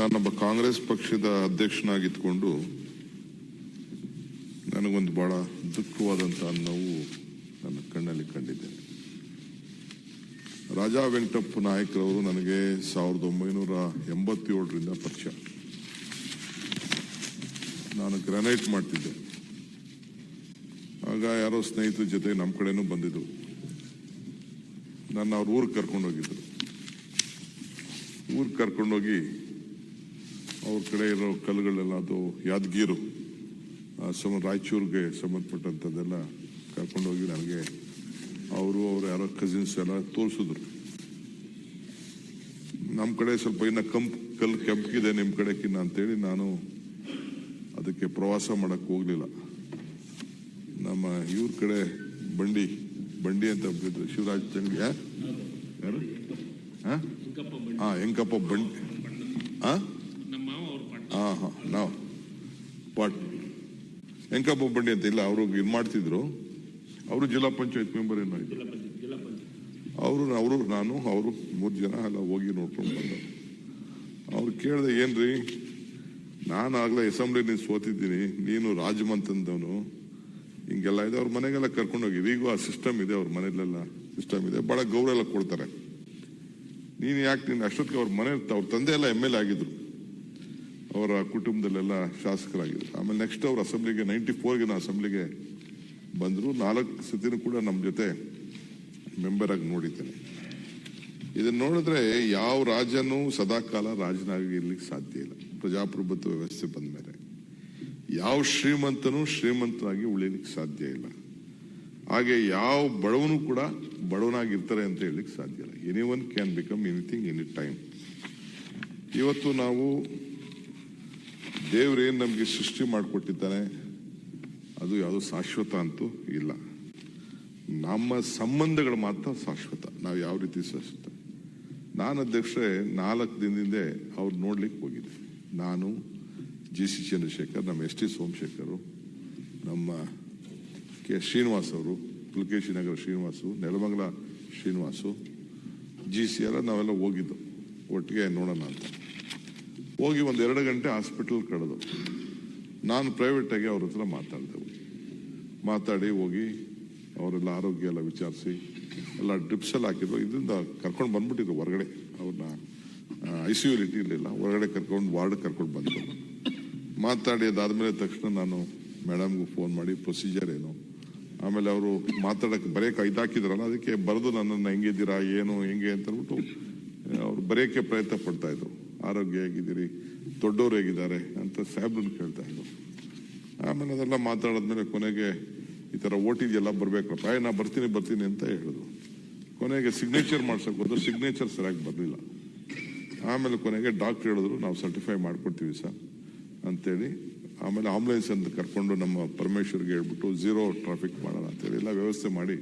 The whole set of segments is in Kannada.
ನಾನೊಬ್ಬ ಕಾಂಗ್ರೆಸ್ ಪಕ್ಷದ ಅಧ್ಯಕ್ಷನಾಗಿದ್ದುಕೊಂಡು ನನಗೊಂದು ಬಹಳ ದುಃಖವಾದಂತಹ ನೋವು ನನ್ನ ಕಣ್ಣಲ್ಲಿ ಕಂಡಿದ್ದೇನೆ ರಾಜಾ ವೆಂಕಟಪ್ಪ ನಾಯಕರವರು ನನಗೆ ಸಾವಿರದ ಒಂಬೈನೂರ ಎಂಬತ್ತೇಳರಿಂದ ಪರಿಚಯ. ನಾನು ಗ್ರಾನೈಟ್ ಮಾಡ್ತಿದ್ದೆ. ಆಗ ಯಾರೋ ಸ್ನೇಹಿತರ ಜೊತೆ ನಮ್ಮ ಕಡೆನೂ ಬಂದಿದ್ರು. ನನ್ನ ಅವ್ರ ಊರಿಗೆ ಕರ್ಕೊಂಡು ಹೋಗಿದ್ರು ಊರಿಗೆ ಕರ್ಕೊಂಡೋಗಿ ಅವ್ರ ಕಡೆ ಇರೋ ಕಲ್ಲುಗಳೆಲ್ಲ ಅದು ಯಾದಗಿರು ಸಮ ರಾಯಚೂರಿಗೆ ಸಂಬಂಧಪಟ್ಟಂಥದ್ದೆಲ್ಲ ಕರ್ಕೊಂಡೋಗಿ ನನಗೆ ಅವರು ಅವ್ರ ಯಾರೋ ಕಸಿನ್ಸ್ ಎಲ್ಲ ತೋರಿಸಿದ್ರು. ನಮ್ಮ ಕಡೆ ಸ್ವಲ್ಪ ಇನ್ನು ಕಂಪ್ ಕಲ್ಲು ಕೆಂಪಗಿದೆ ನಿಮ್ಮ ಕಡೆಕಿನ್ನ ಅಂತೇಳಿ ನಾನು ಅದಕ್ಕೆ ಪ್ರವಾಸ ಮಾಡೋಕ್ಕೆ ಹೋಗಲಿಲ್ಲ. ನಮ್ಮ ಇವ್ರ ಕಡೆ ಬಂಡಿ ಬಂಡಿ ಅಂತ ಬಿದ್ದು ಶಿವರಾಜ್ ತಂಗಿ? ಯಾರು? ಹಾಂ ಹಾ ಹೆಂಕಪ್ಪ ಬಂಡಿ. ಹಾ ನಮ್ಮ ಮಾವ ಅವ್ರ ಪಾಠ ಹಾ ಹಾ ನಾವು ಪಾಟ್ ವೆಂಕಪ್ಪ ಬಂಡಿ ಅಂತ ಇಲ್ಲ ಅವರು ಇದು ಮಾಡ್ತಿದ್ರು. ಅವರು ಜಿಲ್ಲಾ ಪಂಚಾಯತ್ ಮೆಂಬರ್ ಏನೋ ಇದ್ರು ಅವರು ಅವರು ನಾನು ಅವರು ಮೂರು ಜನ ಎಲ್ಲ ಹೋಗಿ ನೋಡ್ಕೊಂಡು ಬಂದ. ಅವ್ರು ಕೇಳಿದೆ ಏನ್ರಿ? ನಾನು ಆಗ್ಲೇ ಅಸೆಂಬ್ಲಿ ನೀನು ಸೋತಿದ್ದೀನಿ. ನೀನು ರಾಜಮಂತಂದವನು. ಹಿಂಗೆಲ್ಲ ಇದೆ ಅವ್ರ ಮನೆಗೆಲ್ಲ ಕರ್ಕೊಂಡು ಹೋಗಿ. ಈಗ ಆ ಸಿಸ್ಟಮ್ ಇದೆ ಅವ್ರ ಮನೆಯಲ್ಲೆಲ್ಲ ಸಿಸ್ಟಮ್ ಇದೆ. ಬಹಳ ಗೌರವ ಎಲ್ಲ ಕೊಡ್ತಾರೆ. ನೀನು ಯಾಕೆ ನೀನು ಅಷ್ಟೊತ್ತಿಗೆ ಅವ್ರ ಮನೆ ಅವ್ರ ತಂದೆ ಎಲ್ಲ ಎಂ ಎಲ್ ಎ ಆಗಿದ್ರು. ಅವರ ಕುಟುಂಬದಲ್ಲೆಲ್ಲ ಶಾಸಕರಾಗಿದ್ದರು. ಆಮೇಲೆ ನೆಕ್ಸ್ಟ್ ಅವರು ಅಸೆಂಬ್ಲಿಗೆ ನೈಂಟಿ ಫೋರ್ಗೆ ಅಸೆಂಬ್ಲಿಗೆ ಬಂದರು. ನಾಲ್ಕು ಸತಿನೂ ಕೂಡ ನಮ್ಮ ಜೊತೆ ಮೆಂಬರಾಗಿ ನೋಡಿದ್ದೇನೆ. ಇದನ್ನು ನೋಡಿದ್ರೆ ಯಾವ ರಾಜನೂ ಸದಾಕಾಲ ರಾಜನಾಗಿ ಇರ್ಲಿಕ್ಕೆ ಸಾಧ್ಯ ಇಲ್ಲ. ಪ್ರಜಾಪ್ರಭುತ್ವ ವ್ಯವಸ್ಥೆ ಬಂದ ಮೇಲೆ. ಯಾವ ಶ್ರೀಮಂತನೂ ಶ್ರೀಮಂತನಾಗಿ ಉಳಿಲಿಕ್ಕೆ ಸಾಧ್ಯ ಇಲ್ಲ. ಹಾಗೆ ಯಾವ ಬಡವನು ಕೂಡ ಬಡವನಾಗಿರ್ತಾರೆ ಅಂತ ಹೇಳಲಿಕ್ಕೆ ಸಾಧ್ಯ ಇಲ್ಲ. Anyone can become anything any time ಇವತ್ತು ನಾವು ದೇವ್ರೇನು ನಮಗೆ ಸೃಷ್ಟಿ ಮಾಡಿಕೊಟ್ಟಿದ್ದಾನೆ. ಅದು ಯಾವುದು ಶಾಶ್ವತ ಅಂತೂ ಇಲ್ಲ. ನಮ್ಮ ಸಂಬಂಧಗಳು ಮಾತ್ರ ಶಾಶ್ವತ. ನಾವು ಯಾವ ರೀತಿ ಶಾಶ್ವತ? ನಾನು ಅಧ್ಯಕ್ಷರೇ ನಾಲ್ಕು ದಿನದಿಂದ ಅವ್ರು ನೋಡ್ಲಿಕ್ಕೆ ಹೋಗಿದ್ದೆ. ನಾನು ಜಿ ಸಿ ಚಂದ್ರಶೇಖರ್, ನಮ್ಮ ಎಸ್ ಟಿ ಸೋಮಶೇಖರು, ನಮ್ಮ ಕೆ ಶ್ರೀನಿವಾಸ್ ಅವರು, ಪುಲಕೇಶಿ ನಗರ ಶ್ರೀನಿವಾಸು, ನೆಲಮಂಗಲ ಶ್ರೀನಿವಾಸು, ಜಿ ಸಿ ಎಲ್ಲ ನಾವೆಲ್ಲ ಹೋಗಿದ್ದು. ಒಟ್ಟಿಗೆ ನೋಡೋಣ ಅಂತ. ಹೋಗಿ ಒಂದು ಎರಡು ಗಂಟೆ ಹಾಸ್ಪಿಟಲ್ ಕಳೆದು ನಾನು ಪ್ರೈವೇಟಾಗಿ ಅವ್ರ ಹತ್ರ ಮಾತಾಡಿದೆವು ಮಾತಾಡಿ ಹೋಗಿ ಅವರೆಲ್ಲ ಆರೋಗ್ಯ ಎಲ್ಲ ವಿಚಾರಿಸಿ ಎಲ್ಲ ಡ್ರಿಪ್ಸ್ ಎಲ್ಲ ಹಾಕಿದ್ರು. ಇದರಿಂದ ಕರ್ಕೊಂಡು ಬಂದ್ಬಿಟ್ಟಿದ್ರು ಹೊರಗಡೆ. ಅವ್ರನ್ನ ಐ ಸಿ ಯು ಇರಲಿಲ್ಲ ಹೊರಗಡೆ ಕರ್ಕೊಂಡು, ವಾರ್ಡ್ ಕರ್ಕೊಂಡು ಬಂದರು ಮಾತಾಡಿ ಅದಾದಮೇಲೆ ತಕ್ಷಣ ನಾನು ಮೇಡಮ್ಗೂ ಫೋನ್ ಮಾಡಿ ಪ್ರೊಸೀಜರ್ ಏನು? ಆಮೇಲೆ ಅವರು ಮಾತಾಡಕ್ಕೆ ಬರೆಯೋಕೆ ಇದಾಕಿದ್ರಲ್ಲ ಅದಕ್ಕೆ ಬರೆದು ನನ್ನನ್ನು ಹೆಂಗಿದ್ದೀರಾ, ಏನು, ಹೆಂಗೆ ಅಂತ ಅಂದ್ಬಿಟ್ಟು ಅವ್ರು ಬರೆಯೋಕ್ಕೆ ಪ್ರಯತ್ನ ಪಡ್ತಾ ಇದ್ರು. ಆರೋಗ್ಯ ಹೇಗಿದ್ದೀರಿ? ದೊಡ್ಡವ್ರು ಹೇಗಿದ್ದಾರೆ ಅಂತ ಸಾಹೇಬ್ರನ್ನ ಕೇಳ್ತಾ ಇದ್ರು ಆಮೇಲೆ ಅದೆಲ್ಲ ಮಾತಾಡಿದ್ಮೇಲೆ ಕೊನೆಗೆ ಈ ಥರ ಓಟಿದೆಲ್ಲ ಬರಬೇಕಪ್ಪ ಏ ನಾ ಬರ್ತೀನಿ ಬರ್ತೀನಿ ಅಂತ ಹೇಳಿದ್ರು ಕೊನೆಗೆ ಸಿಗ್ನೇಚರ್ ಮಾಡ್ಸೋಕೆ ಸಿಗ್ನೇಚರ್ ಸರಿಯಾಗಿ ಬರಲಿಲ್ಲ. ಆಮೇಲೆ ಕೊನೆಗೆ ಡಾಕ್ಟ್ರ್ ಹೇಳಿದ್ರು, ನಾವು ಸರ್ಟಿಫೈ ಮಾಡಿಕೊಡ್ತೀವಿ ಸರ್ ಅಂತೇಳಿ. ಆಮೇಲೆ ಆಂಬುಲೆನ್ಸ್ ಅಂತ ಕರ್ಕೊಂಡು ನಮ್ಮ ಪರಮೇಶ್ವರ್ಗೆ ಹೇಳ್ಬಿಟ್ಟು ಝೀರೋ ಟ್ರಾಫಿಕ್ ಮಾಡೋಣ ಅಂತೇಳಿ ಎಲ್ಲ ವ್ಯವಸ್ಥೆ ಮಾಡಿ,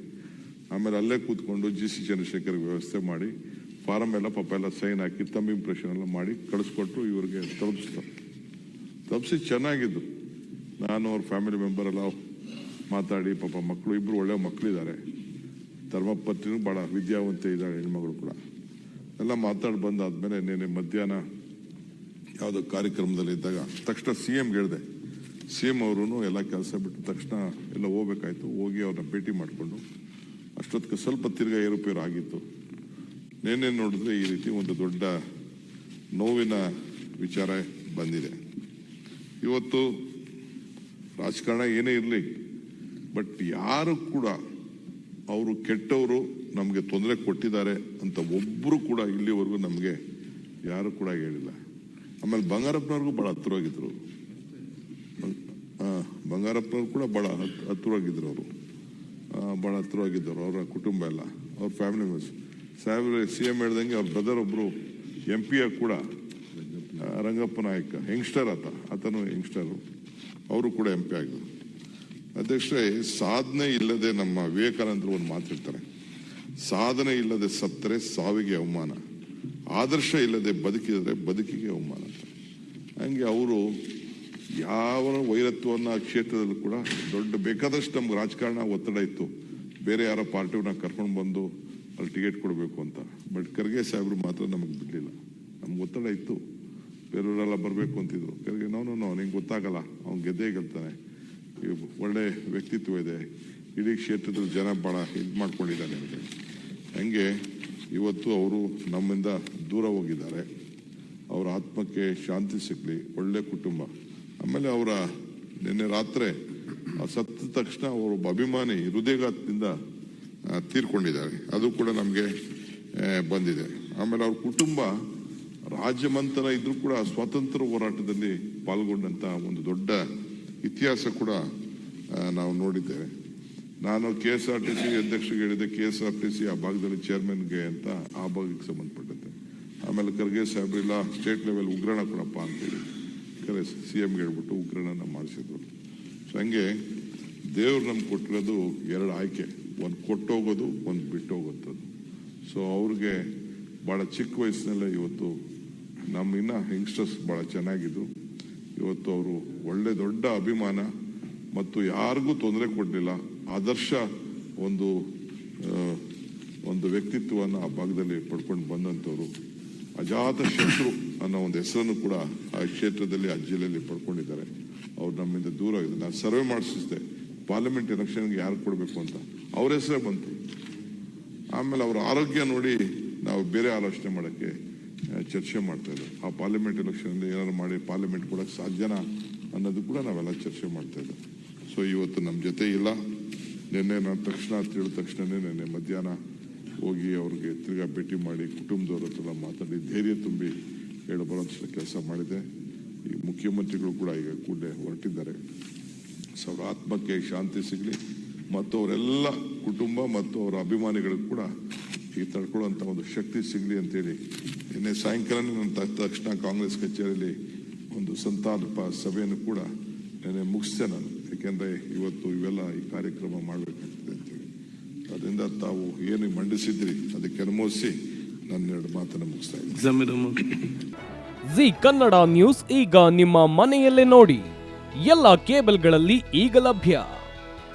ಆಮೇಲೆ ಅಲ್ಲೇ ಕೂತ್ಕೊಂಡು ಜಿ ಸಿ ಚಂದ್ರಶೇಖರ್ಗೆ ವ್ಯವಸ್ಥೆ ಮಾಡಿ ಫಾರಮ್ ಎಲ್ಲ ಪಾಪ ಎಲ್ಲ ಸೈನ್ ಹಾಕಿ ತಮ್ಮ ಇಂಪ್ರೆಷನ್ ಎಲ್ಲ ಮಾಡಿ ಕಳಿಸ್ಕೊಟ್ಟು ಇವ್ರಿಗೆ ತಲುಪಿಸ್ತಾರೆ ತಲುಪಿಸಿ ಚೆನ್ನಾಗಿದ್ದು. ನಾನು ಅವ್ರ ಫ್ಯಾಮಿಲಿ ಮೆಂಬರ್ ಎಲ್ಲ ಮಾತಾಡಿ, ಪಾಪ ಮಕ್ಕಳು ಇಬ್ಬರು ಒಳ್ಳೆ ಮಕ್ಕಳಿದ್ದಾರೆ ಧರ್ಮಪತ್ನಿನೂ ಭಾಳ ವಿದ್ಯಾವಂತೆ ಇದ್ದಾಳೆ ಹೆಣ್ಮಗಳು ಕೂಡ. ಎಲ್ಲ ಮಾತಾಡಿ ಬಂದಾದ್ಮೇಲೆ ನೆನ್ನೆ ಮಧ್ಯಾಹ್ನ ಯಾವುದೋ ಕಾರ್ಯಕ್ರಮದಲ್ಲಿ ಇದ್ದಾಗ ತಕ್ಷಣ ಸಿ ಎಮ್ಗೆ ಹೇಳಿದೆ. ಸಿ ಎಂ ಅವರು ಎಲ್ಲ ಕೆಲಸ ಬಿಟ್ಟು ತಕ್ಷಣ ಎಲ್ಲ ಹೋಗ್ಬೇಕಾಯ್ತು. ಹೋಗಿ ಅವ್ರನ್ನ ಭೇಟಿ ಮಾಡಿಕೊಂಡು ಅಷ್ಟೊತ್ತಿಗೆ ಸ್ವಲ್ಪ ತಿರ್ಗಾ ಏರುಪೇರು ಆಗಿತ್ತು. ನೇನೆ ನೋಡಿದ್ರೆ ಈ ರೀತಿ ಒಂದು ದೊಡ್ಡ ನೋವಿನ ವಿಚಾರ ಬಂದಿದೆ. ಇವತ್ತು ರಾಜಕಾರಣ ಏನೇ ಇರಲಿ, ಬಟ್ ಯಾರು ಕೂಡ ಅವರು ಕೆಟ್ಟವರು ನಮಗೆ ತೊಂದರೆ ಕೊಟ್ಟಿದ್ದಾರೆ ಅಂತ ಒಬ್ಬರು ಕೂಡ ಇಲ್ಲಿವರೆಗೂ ನಮಗೆ ಯಾರು ಕೂಡ ಹೇಳಿಲ್ಲ. ಆಮೇಲೆ ಬಂಗಾರಪ್ಪನವ್ರಿಗೂ ಭಾಳ ಹತ್ತಿರವಾಗಿದ್ದರು ಬಂಗಾರಪ್ಪನವ್ರು ಕೂಡ ಭಾಳ ಹತ್- ಹತ್ತಿರವಾಗಿದ್ರು ಅವರು. ಭಾಳ ಹತ್ತಿರವಾಗಿದ್ದರು, ಅವರ ಕುಟುಂಬ ಎಲ್ಲ, ಅವ್ರ ಫ್ಯಾಮಿಲಿ ಮೆಂಬರ್ಸ್ ಸಾಹೇಬ್ರೆ ಸಿ ಎಂ ಹೇಳ್ದಂಗೆ ಅವ್ರ ಬ್ರದರ್ ಒಬ್ಬರು ಎಂ ಪಿ ಕೂಡ ರಂಗಪ್ಪ ನಾಯಕ ಯಂಗ್ಸ್ಟರ್ ಆತ, ಆತನು ಯಂಗ್ಸ್ಟರು ಅವರು ಕೂಡ ಎಂ ಪಿ ಆಗಿದ್ರು. ಅಧ್ಯಕ್ಷರೇ, ಸಾಧನೆ ಇಲ್ಲದೆ ನಮ್ಮ ವಿವೇಕಾನಂದರು ಒಂದು ಮಾತಿರ್ತಾರೆ ಸಾಧನೆ ಇಲ್ಲದೆ ಸತ್ತರೆ ಸಾವಿಗೆ ಅವಮಾನ. ಆದರ್ಶ ಇಲ್ಲದೆ ಬದುಕಿದರೆ ಬದುಕಿಗೆ ಅವಮಾನ ಅಂತ. ಹಂಗೆ ಅವರು ಯಾವ ವೈರತ್ವವನ್ನು ಆ ಕ್ಷೇತ್ರದಲ್ಲೂ ಕೂಡ ದೊಡ್ಡ, ಬೇಕಾದಷ್ಟು ನಮ್ಗೆ ರಾಜಕಾರಣ ಒತ್ತಡ ಇತ್ತು. ಬೇರೆ ಯಾರೋ ಪಾರ್ಟಿಯವ್ರನ್ನ ಕರ್ಕೊಂಡು ಬಂದು ಅಲ್ಲಿ ಟಿಕೆಟ್ ಕೊಡಬೇಕು ಅಂತ. ಬಟ್ ಖರ್ಗೆ ಸಾಹೇಬ್ರು ಮಾತ್ರ ನಮಗೆ ಬಿಡಲಿಲ್ಲ. ನಮ್ಗೆ ಒತ್ತಡ ಇತ್ತು. ಬೇರೆಯವರೆಲ್ಲ ಬರಬೇಕು ಅಂತಿದ್ರು. ಖರ್ಗೆ, ನೋ ನೋ ನಿಂಗೆ ಗೊತ್ತಾಗಲ್ಲ. ಅವ್ನು ಗೆದ್ದೇ ಗೆಲ್ತಾನೆ. ಒಳ್ಳೆ ವ್ಯಕ್ತಿತ್ವ ಇದೆ. ಇಡೀ ಕ್ಷೇತ್ರದಲ್ಲಿ ಜನ ಭಾಳ ಇದು ಮಾಡ್ಕೊಂಡಿದ್ದಾನೆ ಅಂತ ಹಂಗೆ ಇವತ್ತು ಅವರು ನಮ್ಮಿಂದ ದೂರ ಹೋಗಿದ್ದಾರೆ. ಅವರ ಆತ್ಮಕ್ಕೆ ಶಾಂತಿ ಸಿಗಲಿ. ಒಳ್ಳೆ ಕುಟುಂಬ. ಆಮೇಲೆ ಅವರ ನಿನ್ನೆ ರಾತ್ರಿ ಸತ್ತ ತಕ್ಷಣ ಅವರೊಬ್ಬ ಅಭಿಮಾನಿ ಹೃದಯಘಾತದಿಂದ ತೀರ್ಕೊಂಡಿದ್ದಾರೆ. ಅದು ಕೂಡ ನಮಗೆ ಬಂದಿದೆ. ಆಮೇಲೆ ಅವ್ರ ಕುಟುಂಬ ರಾಜ್ಯಮಂತರ ಇದ್ರೂ ಕೂಡ ಸ್ವಾತಂತ್ರ್ಯ ಹೋರಾಟದಲ್ಲಿ ಪಾಲ್ಗೊಂಡಂಥ ಒಂದು ದೊಡ್ಡ ಇತಿಹಾಸ ಕೂಡ ನಾವು ನೋಡಿದ್ದೇವೆ. ನಾನು K S R T C ಅಧ್ಯಕ್ಷರಿಗೆ ಹೇಳಿದೆ, K S R T C ಆ ಭಾಗದಲ್ಲಿ ಚೇರ್ಮನ್ಗೆ ಅಂತ ಆ ಭಾಗಕ್ಕೆ ಸಂಬಂಧಪಟ್ಟಂತೆ. ಆಮೇಲೆ ಖರ್ಗೆ ಸಾಹೇಬ್ರಿಲ್ಲ ಸ್ಟೇಟ್ ಲೆವೆಲ್ ಉಗ್ರಣ ಕೊಡಪ್ಪ ಅಂತೇಳಿ ಕರೆ ಸಿ ಎಮ್ಗೆ ಹೇಳ್ಬಿಟ್ಟು ಉಗ್ರಣ ಮಾಡಿಸಿದ್ರು. ಸೊ ಹಂಗೆ ದೇವ್ರು ನಮ್ಗೆ ಕೊಟ್ಟಿರೋದು ಎರಡು ಆಯ್ಕೆ. ಒಂದು ಕೊಟ್ಟೋಗೋದು, ಒಂದು ಹೋಗೋಂಥದ್ದು ಸೊ ಅವ್ರಿಗೆ ಭಾಳ ಚಿಕ್ಕ ವಯಸ್ಸಿನಲ್ಲೇ ಇವತ್ತು ನಮ್ಮ ಇನ್ನ ಯಂಗ್ಸ್ಟರ್ಸ್ ಭಾಳ ಚೆನ್ನಾಗಿದ್ದು ಇವತ್ತು ಅವರು ಒಳ್ಳೆ ದೊಡ್ಡ ಅಭಿಮಾನ ಮತ್ತು ಯಾರಿಗೂ ತೊಂದರೆ ಕೊಡಲಿಲ್ಲ. ಆದರ್ಶ ಒಂದು ಒಂದು ವ್ಯಕ್ತಿತ್ವವನ್ನು ಆ ಭಾಗದಲ್ಲಿ ಪಡ್ಕೊಂಡು ಬಂದಂಥವ್ರು. ಅಜಾತ ಶತ್ರು ಅನ್ನೋ ಒಂದು ಹೆಸರನ್ನು ಕೂಡ ಆ ಕ್ಷೇತ್ರದಲ್ಲಿ, ಆ ಜಿಲ್ಲೆಯಲ್ಲಿ ಪಡ್ಕೊಂಡಿದ್ದಾರೆ. ಅವ್ರು ನಮ್ಮಿಂದ ದೂರ ಆಗಿದೆ ನಾನು ಸರ್ವೆ ಮಾಡಿಸಿದ್ದೆ. ಪಾರ್ಲಿಮೆಂಟ್ ಎಲೆಕ್ಷನ್ಗೆ ಯಾರು ಕೊಡಬೇಕು ಅಂತ. ಅವ್ರ ಹೆಸರೇ ಬಂತು. ಆಮೇಲೆ ಅವರ ಆರೋಗ್ಯ ನೋಡಿ ನಾವು ಬೇರೆ ಆಲೋಚನೆ ಮಾಡೋಕ್ಕೆ ಚರ್ಚೆ ಮಾಡ್ತಾ ಇದ್ವಿ. ಆ ಪಾರ್ಲಿಮೆಂಟ್ ಎಲೆಕ್ಷನ್ ಏನಾದ್ರು ಮಾಡಿ ಪಾರ್ಲಿಮೆಂಟ್ ಕೊಡಕ್ಕೆ ಸಾಧ್ಯನಾ ಅನ್ನೋದು ಕೂಡ ನಾವೆಲ್ಲ ಚರ್ಚೆ ಮಾಡ್ತಾ ಇದ್ವಿ. ಸೊ ಇವತ್ತು ನಮ್ಮ ಜೊತೆ ಇಲ್ಲ. ನಿನ್ನೆ ನಾನು ತಕ್ಷಣ ತಿಳಿದ ತಕ್ಷಣನೇ ನಿನ್ನೆ ಮಧ್ಯಾಹ್ನ ಹೋಗಿ ಅವ್ರಿಗೆ ತಿರ್ಗಾ ಭೇಟಿ ಮಾಡಿ ಕುಟುಂಬದವ್ರ ಹತ್ರ ಮಾತಾಡಿ ಧೈರ್ಯ ತುಂಬಿ ಹೇಳಿ ಬರೋಂಥ ಕೆಲಸ ಮಾಡಿದೆ. ಈ ಮುಖ್ಯಮಂತ್ರಿಗಳು ಕೂಡ ಈಗ ಕೂಡಲೇ ಹೊರಟಿದ್ದಾರೆ. ಸೊ, ಅವರ ಆತ್ಮಕ್ಕೆ ಶಾಂತಿ ಸಿಗಲಿ. ಮತ್ತು ಅವರೆಲ್ಲ ಕುಟುಂಬ ಮತ್ತು ಅವರ ಅಭಿಮಾನಿಗಳಿಗೂ ಕೂಡ ಈ ತಡ್ಕೊಳ್ಳುವಂಥ ಒಂದು ಶಕ್ತಿ ಸಿಗಲಿ ಅಂತೇಳಿ ನಿನ್ನೆ ಸಾಯಂಕಾಲ ನನ್ನ ತಕ್ಷಣ ಕಾಂಗ್ರೆಸ್ ಕಚೇರಿಯಲ್ಲಿ ಒಂದು ಸಂತಾಪ ಸಭೆಯನ್ನು ಕೂಡ ನಿನ್ನೆ ಮುಗಿಸ್ತೇನೆ ನಾನು. ಯಾಕೆಂದರೆ ಇವತ್ತು ಇವೆಲ್ಲ ಈ ಕಾರ್ಯಕ್ರಮ ಮಾಡಬೇಕಾಗ್ತದೆ ಅಂತೇಳಿ. ಅದರಿಂದ ತಾವು ಏನು ಮಂಡಿಸಿದ್ರಿ ಅದಕ್ಕೆ ಅನುಮೋದಿಸಿ ನನ್ನ ಎರಡು ಮಾತನ್ನು ಮುಗಿಸ್ತಾ ಇದ್ದೀನಿ. ಜಿ ಕನ್ನಡ ನ್ಯೂಸ್ ಈಗ ನಿಮ್ಮ ಮನೆಯಲ್ಲೇ ನೋಡಿ. ಎಲ್ಲ ಕೇಬಲ್ಗಳಲ್ಲಿ ಈಗ ಲಭ್ಯ.